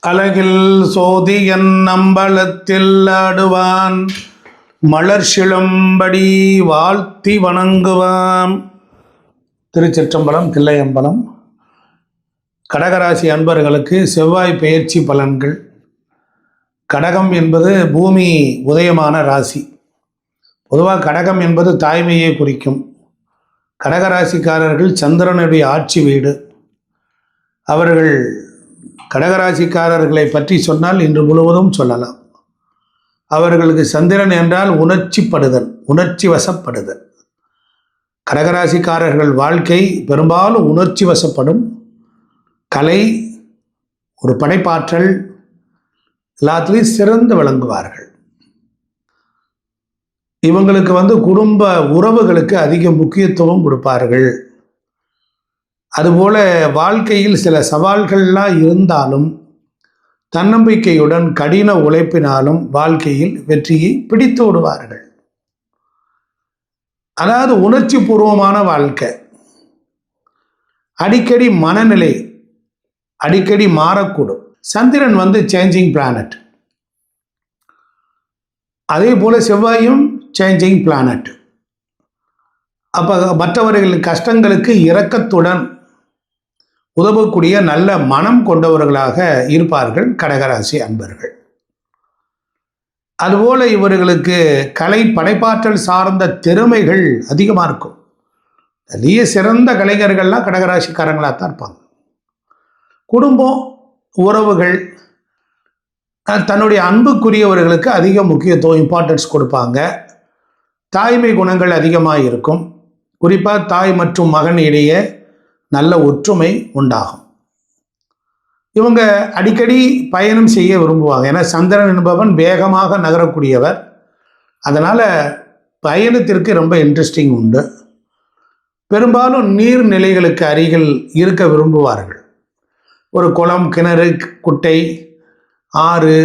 அழகில் சோதியன் அம்பலத்தில் ஆடுவான். மலர்ஷிலம்படி வாழ்த்தி வணங்குவான். திருச்சிற்றம்பலம் தில்லையம்பலம். கடகராசி அன்பர்களுக்கு செவ்வாய் பெயர்ச்சி பலன்கள். கடகம் என்பது பூமி உதயமான ராசி. பொதுவாக கடகம் என்பது தாய்மையை குறிக்கும். கடகராசிக்காரர்கள் சந்திரனுடைய ஆட்சி வீடு. அவர்கள் கடகராசிக்காரர்களை பற்றி சொன்னால் இன்று முழுவதும் சொல்லலாம். அவர்களுக்கு சந்திரன் என்றால் உணர்ச்சிப்படுதல் உணர்ச்சி வசப்படுதல் கடகராசிக்காரர்கள் வாழ்க்கை பெரும்பாலும் உணர்ச்சி வசப்படும் கலை ஒரு படைப்பாற்றல் எல்லாத்துலேயும் சிறந்து விளங்குவார்கள். இவங்களுக்கு வந்து குடும்ப உறவுகளுக்கு அதிக முக்கியத்துவம் கொடுப்பார்கள். அதுபோல வாழ்க்கையில் சில சவால்கள்லாம் இருந்தாலும் தன்னம்பிக்கையுடன் கடின உழைப்பினாலும் வாழ்க்கையில் வெற்றியை பிடித்து விடுவார்கள். அதாவது உணர்ச்சி பூர்வமான வாழ்க்கை. அடிக்கடி மனநிலை அடிக்கடி மாறக்கூடும். சந்திரன் வந்து சேஞ்சிங் பிளானட் அதே போல செவ்வாயும் சேஞ்சிங் பிளானட் அப்போ மற்றவர்களின் கஷ்டங்களுக்கு இரக்கத்துடன் உதவக்கூடிய நல்ல மனம் கொண்டவர்களாக இருப்பார்கள் கடகராசி அன்பர்கள். அதுபோல இவர்களுக்கு கலை படைப்பாற்றல் சார்ந்த திறமைகள் அதிகமாக இருக்கும். நிறைய சிறந்த கலைஞர்கள்லாம் கடகராசிக்காரங்களாக தான் இருப்பாங்க. குடும்பம் உறவுகள் தன்னுடைய அன்புக்குரியவர்களுக்கு அதிக முக்கியத்துவம் இம்பார்ட்டன்ஸ் கொடுப்பாங்க. தாய்மை குணங்கள் அதிகமாக இருக்கும். குறிப்பாக தாய் மற்றும் மகன் இடையே நல்ல ஒற்றுமை உண்டாகும். இவங்க அடிக்கடி பயணம் செய்ய விரும்புவாங்க. ஏன்னா சந்திரன் என்பவன் வேகமாக நகரக்கூடியவர். அதனால் பயணத்திற்கு ரொம்ப இன்ட்ரெஸ்டிங் உண்டு. பெரும்பாலும் நீர்நிலைகளுக்கு அருகில் இருக்க விரும்புவார்கள். ஒரு குளம் கிணறு குட்டை ஆறு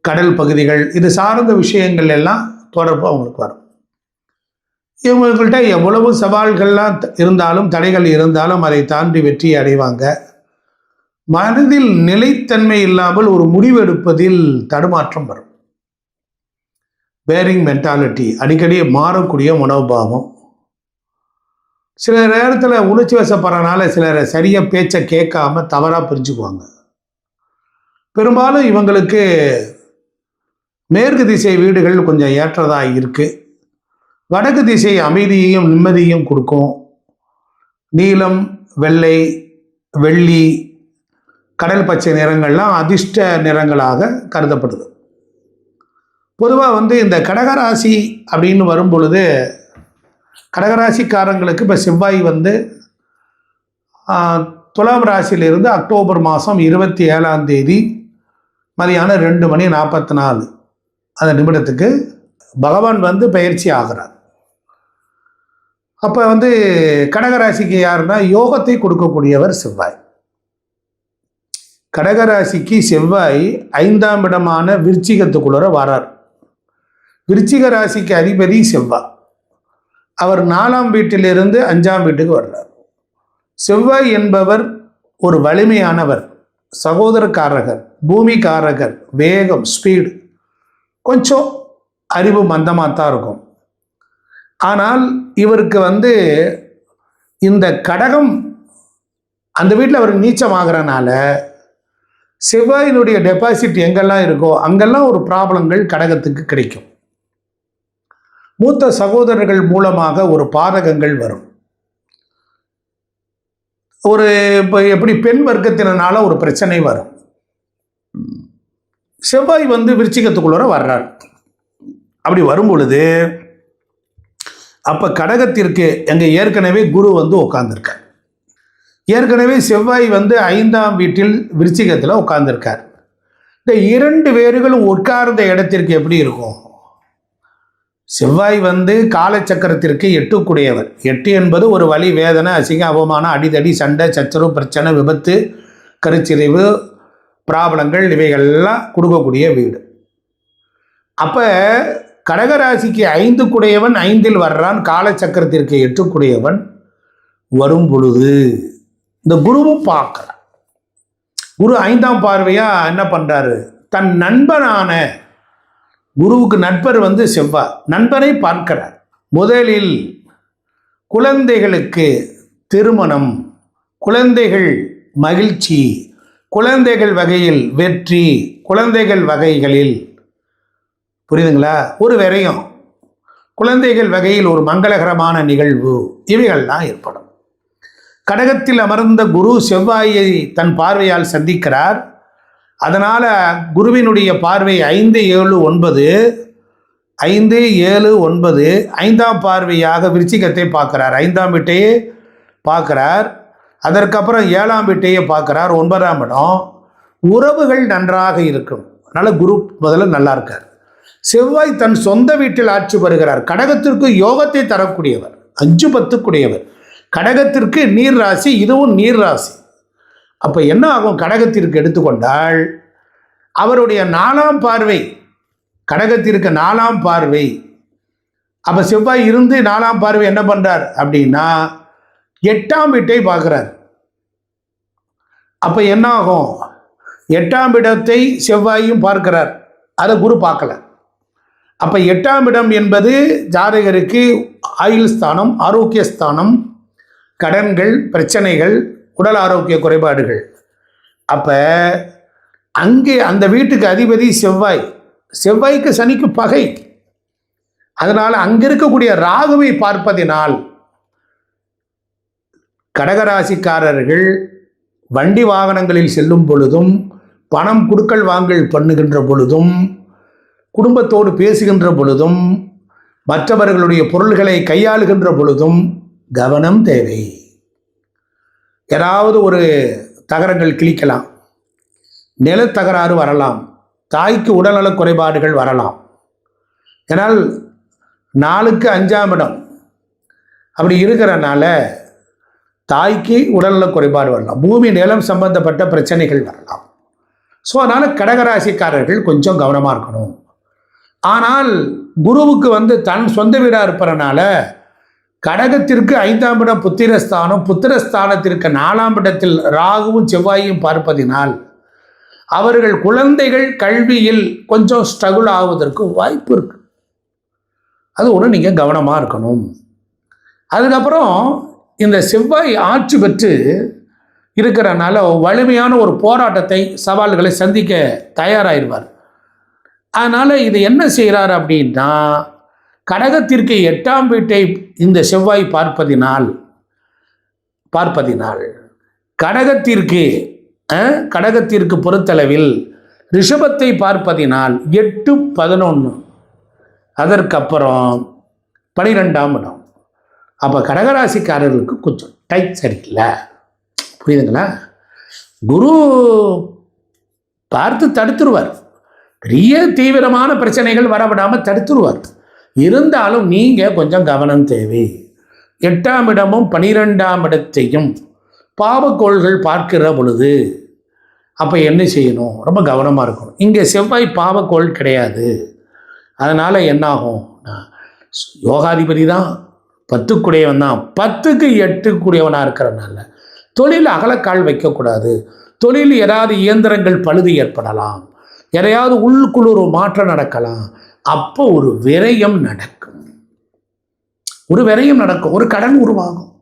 கடல் பகுதிகள் இது சார்ந்த விஷயங்கள் எல்லாம் தொடர்பு அவங்களுக்கு வரும். இவங்கள்ட்ட எவ்வளவு சவால்கள்லாம் த- இருந்தாலும் தடைகள் இருந்தாலும் அதை தாண்டி வெற்றி அடைவாங்க. மனதில் நிலைத்தன்மை இல்லாமல் ஒரு முடிவெடுப்பதில் தடுமாற்றம் வரும். பேரிங் மென்டாலிட்டி அடிக்கடி மாறக்கூடிய மனோபாவம். சில நேரத்தில் உணர்ச்சி வசப்படுறனால சிலர் சரியாக பேச்சை கேட்காம தவறாக புரிஞ்சுக்குவாங்க. பெரும்பாலும் இவங்களுக்கு மேற்கு திசை வீடுகள் கொஞ்சம் ஏற்றதாக இருக்குது வடக்கு திசை அமைதியையும் நிம்மதியையும் கொடுக்கும். நீலம் வெள்ளை வெள்ளி கடல் பச்சை நிறங்கள்லாம் அதிர்ஷ்ட நிறங்களாக கருதப்படுது. பொதுவாக வந்து இந்த கடகராசி அப்படின்னு வரும் பொழுது கடகராசிக்காரங்களுக்கு இப்போ செவ்வாய் வந்து துலாம் ராசியிலிருந்து அக்டோபர் மாதம் இருபத்தி ஏழாம் தேதி மதியானம் ரெண்டு மணி நாற்பத்தி நாலு. அந்த நிமிடத்துக்கு பகவான் வந்து பயிற்சி ஆகிறார். அப்போ வந்து கடகராசிக்கு யாருன்னா யோகத்தை கொடுக்கக்கூடியவர் செவ்வாய். கடகராசிக்கு செவ்வாய் ஐந்தாம் இடமான விருச்சிகத்துக்குள்ளர வரார். விருச்சிக ராசிக்கு அதிபதி செவ்வாய். அவர் நாலாம் வீட்டிலிருந்து அஞ்சாம் வீட்டுக்கு வர்றார். செவ்வாய் என்பவர் ஒரு வலிமையானவர் சகோதரக்காரகர் பூமிக்காரகர் வேகம் ஸ்பீடு கொஞ்சம் அறிவு மந்தமாக தான் இருக்கும். ஆனால் இவருக்கு வந்து இந்த கடகம் அந்த வீட்டில் அவர் நீச்சமாகறனால செவ்வாயினுடைய டெபாசிட் எங்கெல்லாம் இருக்கோ அங்கெல்லாம் ஒரு ப்ராப்ளங்கள் கடகத்துக்கு கிடைக்கும். மூத்த சகோதரர்கள் மூலமாக ஒரு பாதகங்கள் வரும். ஒரு இப்போ எப்படி பெண் வர்க்கத்தினால ஒரு பிரச்சனை வரும். செவ்வாய் வந்து விருச்சிகத்துக்குள்ளார வர்றார். அப்படி வரும் பொழுது அப்போ கடகத்திற்கு எங்கள் ஏற்கனவே குரு வந்து உட்காந்துருக்கார் ஏற்கனவே செவ்வாய் வந்து ஐந்தாம் வீட்டில் விருச்சிகத்தில் உட்காந்துருக்கார் இந்த இரண்டு பேர்களும் உட்கார்ந்த இடத்திற்கு எப்படி இருக்கும்? செவ்வாய் வந்து காலச்சக்கரத்திற்கு எட்டுக்குடையவர். எட்டு என்பது ஒரு வலி வேதனை அசிங்க அவமானம் அடிதடி சண்டை சச்சரவு பிரச்சனை விபத்து கருச்சிதைவு பிராபலங்கள் இவைகள்லாம் கொடுக்கக்கூடிய வீடு. அப்போ கடகராசிக்கு ஐந்து குடையவன் ஐந்தில் வர்றான். காலச்சக்கரத்திற்கு எட்டுக்குடையவன் வரும் பொழுது இந்த குருவும் பார்க்குறான் குரு ஐந்தாம் பார்வையாக என்ன பண்ணுறாரு தன் நண்பனான குருவுக்கு நண்பர் வந்து செவ்வாய். நண்பனை பார்க்கிறார். முதலில் குழந்தைகளுக்கு திருமணம் குழந்தைகள் மகிழ்ச்சி குழந்தைகள் வகையில் வெற்றி குழந்தைகள் வகைகளில் புரியுதுங்களா? ஒரு விரையும். குழந்தைகள் வகையில் ஒரு மங்களகரமான நிகழ்வு. இவைகள்லாம் ஏற்படும். கடகத்தில் அமர்ந்த குரு செவ்வாயை தன் பார்வையால் சந்திக்கிறார். அதனால் குருவினுடைய பார்வை ஐந்து ஏழு ஒன்பது ஐந்து ஏழு ஒன்பது ஐந்தாம் பார்வையாக விருச்சிகத்தை பார்க்கிறார். ஐந்தாம் வீட்டையே பார்க்கிறார். அதற்கப்புறம் ஏழாம் வீட்டையே பார்க்கிறார். ஒன்பதாம் இடம். உறவுகள் நன்றாக இருக்கும். அதனால் குரு முதல்ல நல்லா இருக்கார். செவ்வாய் தன் சொந்த வீட்டில் ஆட்சி வருகிறார். கடகத்திற்கு யோகத்தை தரக்கூடியவர். அஞ்சு பத்துக்குடையவர். கடகத்திற்கு நீர் ராசி இதுவும் நீர் ராசி அப்போ என்ன ஆகும்? கடகத்திற்கு எடுத்துக்கொண்டால் அவருடைய நாலாம் பார்வை கடகத்திற்கு நாலாம் பார்வை. அப்போ செவ்வாய் இருந்து நாலாம் பார்வை என்ன பண்ணுறார் அப்படின்னா எட்டாம் வீட்டை பார்க்குறார். அப்போ என்ன ஆகும்? எட்டாம் இடத்தை செவ்வாயும் பார்க்கிறார். அதை குரு பார்க்கல. அப்போ எட்டாம் இடம் என்பது ஜாதகருக்கு ஆயுள் ஸ்தானம் ஆரோக்கிய ஸ்தானம் கடன்கள் பிரச்சனைகள் உடல் ஆரோக்கிய குறைபாடுகள். அப்போ அங்கே அந்த வீட்டுக்கு அதிபதி செவ்வாய். செவ்வாய்க்கு சனிக்கு பகை. அதனால் அங்கே இருக்கக்கூடிய ராகுவை பார்ப்பதினால் கடகராசிக்காரர்கள் வண்டி வாகனங்களில் செல்லும் பொழுதும் பணம் குடுக்கல் வாங்கல் பண்ணுகின்ற பொழுதும் குடும்பத்தோடு பேசுகின்ற பொழுதும் மற்றவர்களுடைய பொருள்களை கையாளுகின்ற பொழுதும் கவனம் தேவை. ஏதாவது ஒரு தகரங்கள் கிழிக்கலாம். நிலத்தகராறு வரலாம். தாய்க்கு உடல்நலக் குறைபாடுகள் வரலாம். ஏனால் நாளுக்கு அஞ்சாம் இடம். அப்படி இருக்கிறனால தாய்க்கு உடல்நலக் குறைபாடு வரலாம். பூமி நிலம் சம்பந்தப்பட்ட பிரச்சனைகள் வரலாம். ஸோ அதனால் கடகராசிக்காரர்கள் கொஞ்சம் கவனமாக இருக்கணும். ஆனால் குருவுக்கு வந்து தன் சொந்த வீடாக இருப்பறனால கடகத்திற்கு ஐந்தாம் இடம் புத்திரஸ்தானம் புத்திரஸ்தானத்திற்கு நாலாம் இடத்தில் ராகுவும் செவ்வாயும் பார்ப்பதினால் அவர்கள் குழந்தைகள் கல்வியில் கொஞ்சம் ஸ்ட்ரகுள் ஆவதற்கு வாய்ப்பு இருக்கு. அது ஒன்று நீங்கள் கவனமாக இருக்கணும். அதுக்கப்புறம் இந்த செவ்வாய் ஆட்சி பெற்று இருக்கிறனால வலிமையான ஒரு போராட்டத்தை சவால்களை சந்திக்க தயாராகிடுவார் அதனால் இது என்ன செய்கிறார் அப்படின்னா கடகத்திற்கு எட்டாம் வீட்டை இந்த செவ்வாய் பார்ப்பதினால் பார்ப்பதினால் கடகத்திற்கு கடகத்திற்கு பொறுத்தளவில் ரிஷபத்தை பார்ப்பதினால் எட்டு பதினொன்று அதற்கப்புறம் பனிரெண்டாம் இடம். அப்போ கடகராசிக்காரர்களுக்கு கொஞ்சம் டைட் சரியில்லை. புரியுதுங்களா? குரு பார்த்து தடுத்துருவார். பெரிய தீவிரமான பிரச்சனைகள் வரவிடாமல் தடுத்துருவார். இருந்தாலும் நீங்கள் கொஞ்சம் கவனம் தேவை. எட்டாம் இடமும் பனிரெண்டாம் இடத்தையும் பாவக்கோள்கள் பார்க்கிற பொழுது அப்போ என்ன செய்யணும்? ரொம்ப கவனமாக இருக்கணும். இங்கே செவ்வாய் பாவக்கோள் கிடையாது. அதனால் என்னாகும்? யோகாதிபதி தான். பத்துக்குடையவன் தான். பத்துக்கு எட்டுக்குடையவனாக இருக்கிறனால தொழில் அகலக்கால் வைக்கக்கூடாது. தொழில் ஏதாவது இயந்திரங்கள் பழுது ஏற்படலாம். எதையாவது உள்ளுக்குள்ள ஒரு மாற்றம் நடக்கலாம். அப்போ ஒரு விரயம் நடக்கும். ஒரு விரயம் நடக்கும். ஒரு கடன் உருவாகும்.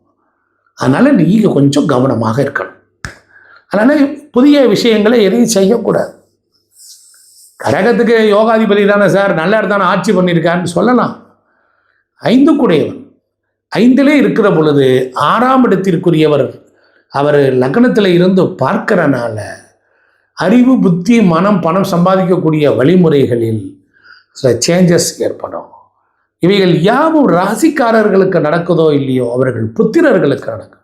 அதனால் நீங்கள் கொஞ்சம் கவனமாக இருக்கணும். அதனால் புதிய விஷயங்களை எதையும் செய்யக்கூடாது. கடகத்துக்கு யோகாதிபதி தானே சார் நல்ல இடத்தான ஆட்சி பண்ணியிருக்காருன்னு சொல்லலாம். ஐந்து கூடையவன் ஐந்திலே இருக்கிற பொழுது ஆறாம் இடத்திற்குரியவர் அவர் லக்னத்தில் இருந்து பார்க்கறனால அறிவு புத்தி மனம் பணம் சம்பாதிக்கக்கூடிய வழிமுறைகளில் சில சேஞ்சஸ் ஏற்படும். இவைகள் யாவும் ராசிக்காரர்களுக்கு நடக்குதோ இல்லையோ அவர்கள் புத்திரர்களுக்கு நடக்கும்.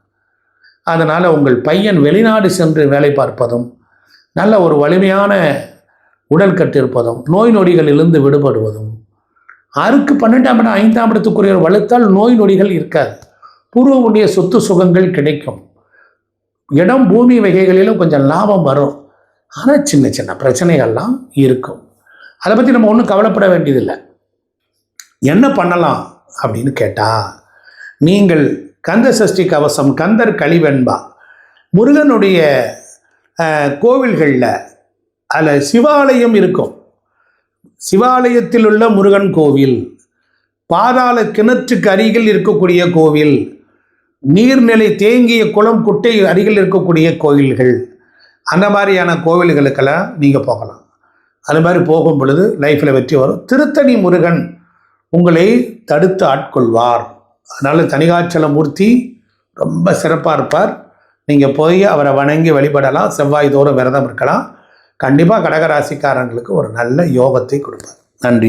அதனால் உங்கள் பையன் வெளிநாடு சென்று வேலை பார்ப்பதும் நல்ல ஒரு வலிமையான உடல் கட்டிருப்பதும் நோய் நொடிகளிலிருந்து விடுபடுவதும் ஆறுக்கு பன்னெண்டாம் இடம் ஐந்தாம் இடத்துக்குரிய வலுத்தால் நோய் நொடிகள் இருக்காது. பூர்வ சொத்து சுகங்கள் கிடைக்கும். இடம் பூமி வகைகளிலும் கொஞ்சம் லாபம் வரும். ஆனால் சின்ன சின்ன பிரச்சனைகள்லாம் இருக்கும். அதை பற்றி நம்ம ஒன்றும் கவலைப்பட வேண்டியதில்லை. என்ன பண்ணலாம் அப்படின்னு கேட்டால் நீங்கள் கந்த சஷ்டி கவசம் கந்தர் கழிவெண்பா முருகனுடைய கோவில்களில் அதில் சிவாலயம் இருக்கும். சிவாலயத்தில் உள்ள முருகன் கோவில் பாதாள கிணற்றுக்கு அருகில் இருக்கக்கூடிய கோவில் நீர்நிலை தேங்கிய குளம் குட்டை அருகில் இருக்கக்கூடிய கோவில்கள் அந்த மாதிரியான கோவில்களுக்கெல்லாம் நீங்கள் போகலாம். அது மாதிரி போகும் பொழுது லைஃப்பில் வெற்றி வரும். திருத்தணி முருகன் உங்களை தடுத்து ஆட்கொள்வார். அதனால் தனிகாச்சல மூர்த்தி ரொம்ப சிறப்பாக இருப்பார். நீங்கள் போய் அவரை வணங்கி வழிபடலாம். செவ்வாய் தோறும் விரதம் இருக்கலாம். கண்டிப்பாக கடகராசிக்காரங்களுக்கு ஒரு நல்ல யோகத்தை கொடுப்பார். நன்றி.